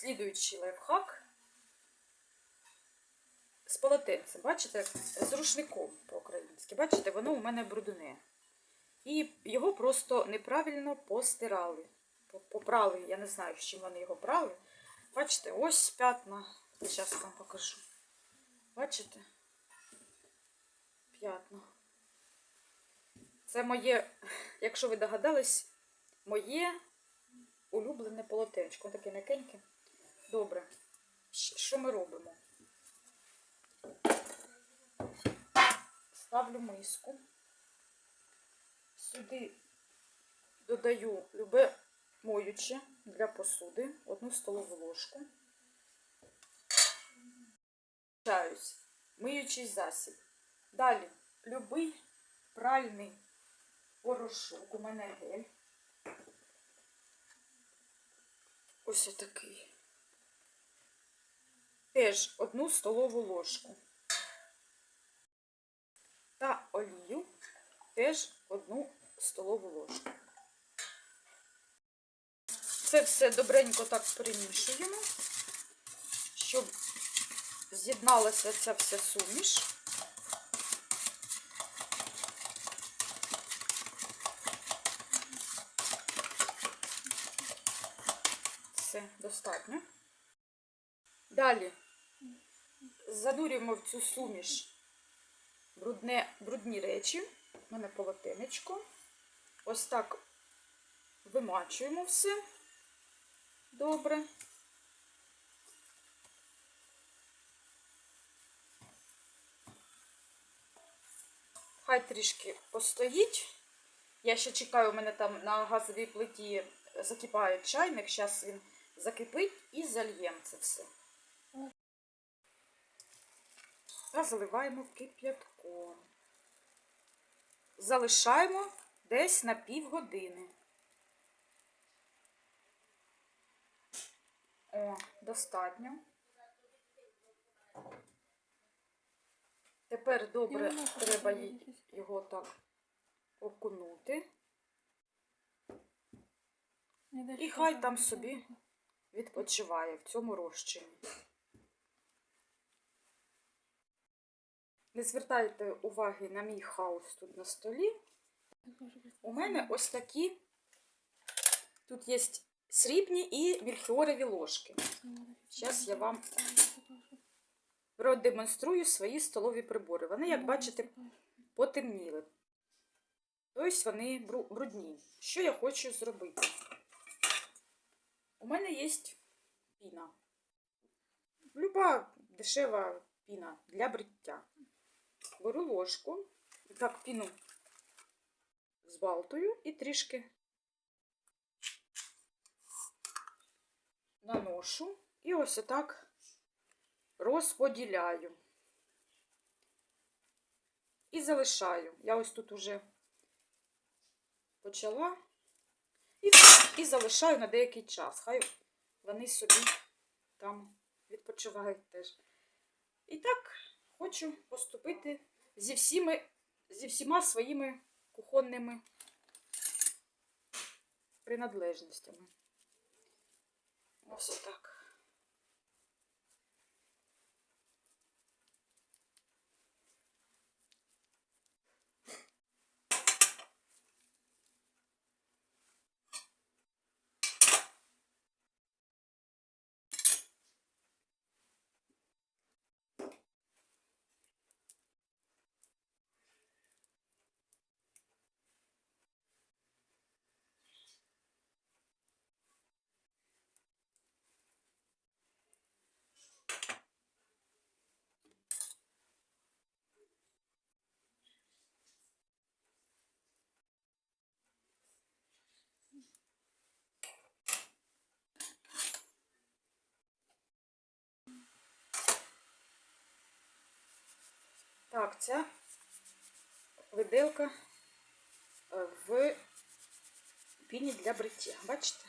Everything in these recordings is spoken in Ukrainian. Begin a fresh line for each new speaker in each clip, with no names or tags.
Слідуючий лайфхак з полотенцем. Бачите, з рушником по-українськи. Бачите, воно у мене брудне. І його просто неправильно постирали. Попрали, я не знаю, з чим вони його брали. Бачите, ось п'ятна. Зараз вам покажу. Бачите? П'ятна. Це моє, якщо ви догадались, моє улюблене полотенчко. Таке м'якеньке. Добре. Що ми робимо? Ставлю миску. Сюди додаю любе моюче для посуди, одну столову ложку. Чаюсь. Миючий засіб. Далі любий пральний порошок. У мене гель. Ось отакий. Теж одну столову ложку. Та олію теж одну столову ложку. Це все добренько так перемішуємо, щоб з'єдналася ця вся суміш. Все, достатньо. Далі занурюємо в цю суміш брудне, брудні речі. У мене полотенечко. Ось так вимачуємо все добре. Хай трішки постоїть. Я ще чекаю, у мене там на газовій плиті закипає чайник. Зараз він закипить і зальємо це все. Та заливаємо кип'ятком. Залишаємо десь на півгодини. О, достатньо. Тепер добре треба його так окунути. І хай там собі відпочиває в цьому розчині. Не звертайте уваги на мій хаос тут на столі. У мене ось такі. Тут є срібні і вільхіорові ложки. Щас я вам продемонструю свої столові прибори. Вони, як бачите, потемніли. Тобто вони брудні. Що я хочу зробити? У мене є піна. Люба дешева піна для бриття. Беру ложку, так піну збалтую і трішки наношу і ось отак розподіляю. І залишаю. Я ось тут уже почала і, і залишаю на деякий час. Хай вони собі там відпочивають теж. І так хочу поступити зі всіми, зі всіма своїми кухонними принадлежностями. Ось отак. Так, ця виделка е, в піні для бриття. Бачите?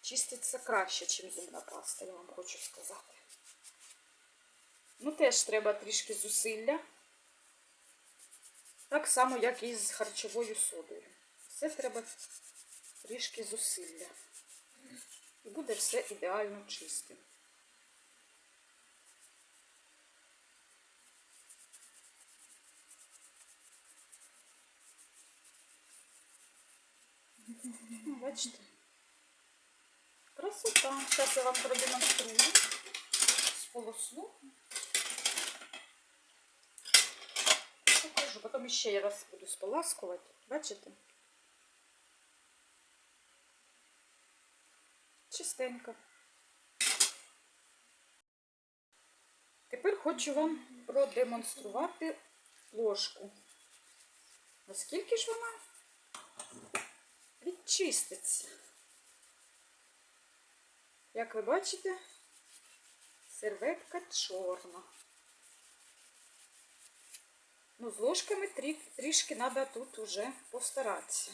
Чиститься краще, ніж зубна паста, я вам хочу сказати. Ну, теж треба трішки зусилля. Так само, як і з харчовою содою. Все треба трішки зусилля. І буде все ідеально чистим. Ну, Бачите? Красота. Зараз я вам продемонструю. Сполосну. Покажу. Потім ще я раз буду споласкувати. Бачите? Чистенько. Тепер хочу вам продемонструвати ложку. Наскільки ж вона відчиститься? Як ви бачите, серветка чорна. Ну, з ложками трі, трішки треба тут уже постаратися.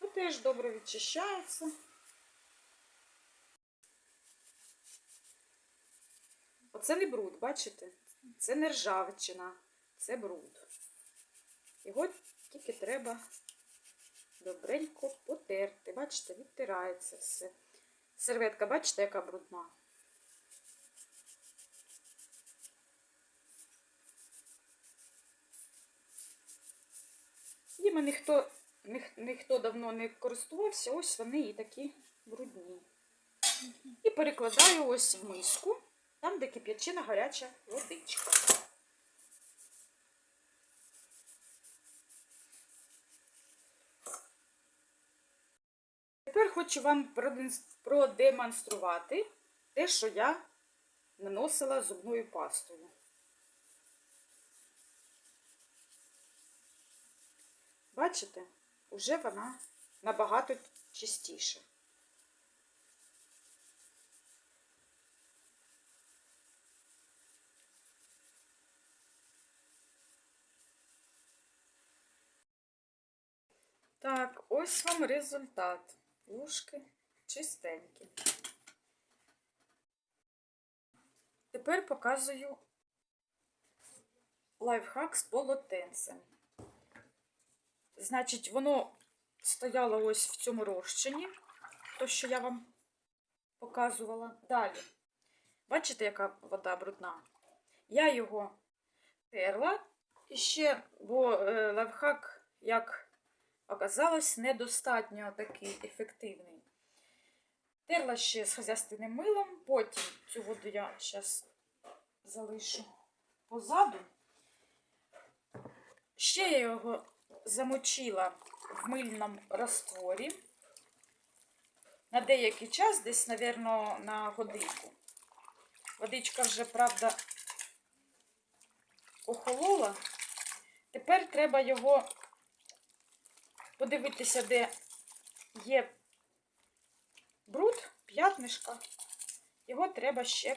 Ну, теж добре відчищається. Оце не бруд, бачите? Це не ржавчина, це бруд. Його тільки треба добренько потерти. Бачите, відтирається все. Серветка, бачите, яка брудна. Їми ніхто, ніх- ніхто давно не користувався, ось вони і такі брудні. І перекладаю ось в миску, там, де кип'ячина гаряча водичка. Тепер хочу вам продемонструвати те, що я наносила зубною пастою. Бачите, уже вона набагато чистіша. Так, ось вам результат. Ушки чистенькі. Тепер показую лайфхак з полотенцем. Значить, воно стояло ось в цьому розчині, то, що я вам показувала. Далі. Бачите, яка вода брудна? Я його терла. І ще, бо е, лайфхак, як оказалось, недостатньо такий ефективний. Терла ще з хазяйственним милом, потім цю воду я зараз залишу позаду. Ще я його замочила в мильному растворі на деякий час, десь, мабуть, на годинку. Водичка вже, правда, охолола. Тепер треба його подивитися, де є бруд, п'ятнишка. Його треба ще, е,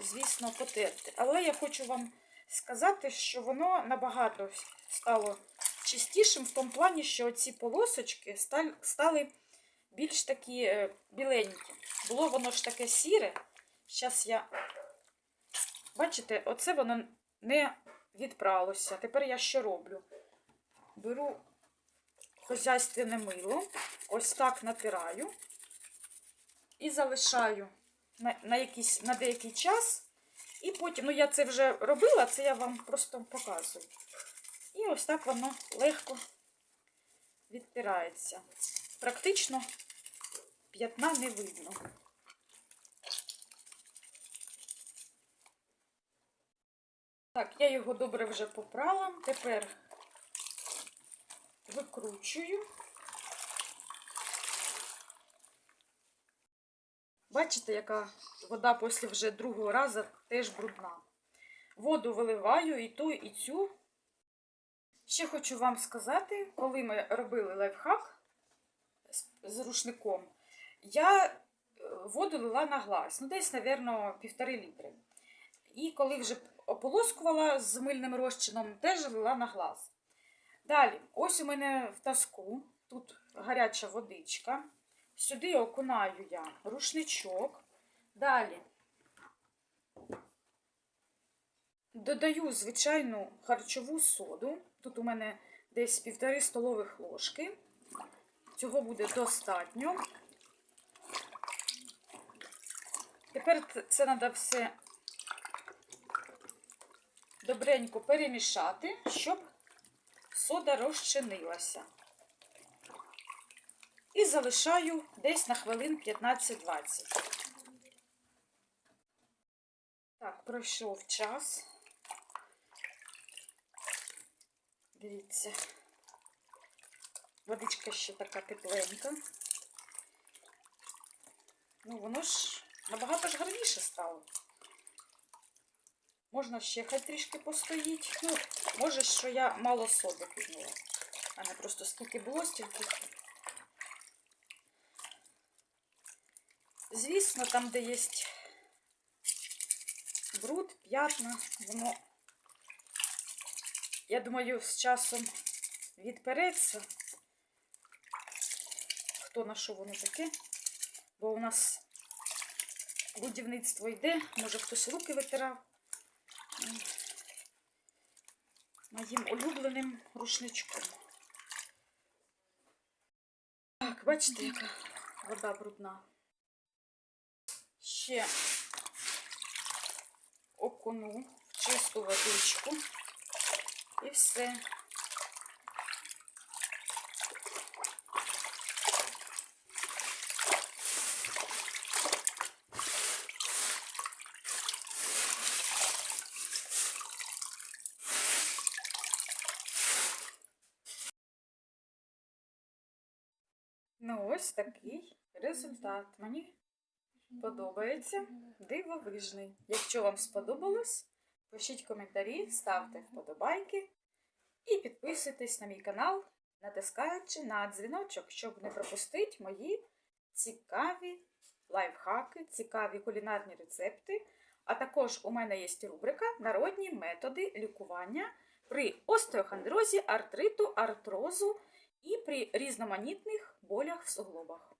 звісно, потерти. Але я хочу вам сказати, що воно набагато стало чистішим в тому плані, що ці полосочки стали більш такі е, біленькі. Було воно ж таке сіре. Зараз я. Бачите, оце воно не відпралося. Тепер я що роблю? Беру хозяйственне мило, ось так натираю і залишаю на, на, якийсь, на деякий час. І потім, ну я це вже робила, це я вам просто показую. І ось так воно легко відтирається. Практично п'ятна не видно. Так, я його добре вже попрала. Тепер викручую. Бачите, яка вода після вже другого разу теж брудна. Воду виливаю і ту, і цю. Ще хочу вам сказати, коли ми робили лайфхак з, рушником, я е, воду лила на глаз, ну десь, мабуть, півтори літри. І коли вже ополоскувала з мильним розчином, теж лила на глаз. Далі, ось у мене в таску, тут гаряча водичка. Сюди окунаю я рушничок. Далі Додаю звичайну харчову соду. Тут у мене десь півтори столових ложки. Цього буде достатньо. Тепер це треба все добренько перемішати, щоб сода розчинилася. І залишаю десь на хвилин 15-20. Так, пройшов час. Дивіться. Водичка ще така тепленька. Ну, воно ж набагато ж гарніше стало. Можна ще хай трішки постоїть. Ну, може, що я мало соди кинула. А не просто скільки було, стільки. Звісно, там, де є бруд, п'ятна, воно, я думаю, з часом відпереться. Хто на що воно таке? Бо у нас будівництво йде, може хтось руки витирав. Моїм улюбленим рушничком. Так, бачите, яка вода брудна. Ще окуну в чисту водичку і все. Ну, ось такий результат. Мені подобається. Дивовижний. Якщо вам сподобалось, пишіть коментарі, ставте вподобайки і підписуйтесь на мій канал, натискаючи на дзвіночок, щоб не пропустити мої цікаві лайфхаки, цікаві кулінарні рецепти. А також у мене є рубрика Народні методи лікування при остеохондрозі, артриту, артрозу і при різноманітних болях в суглобах.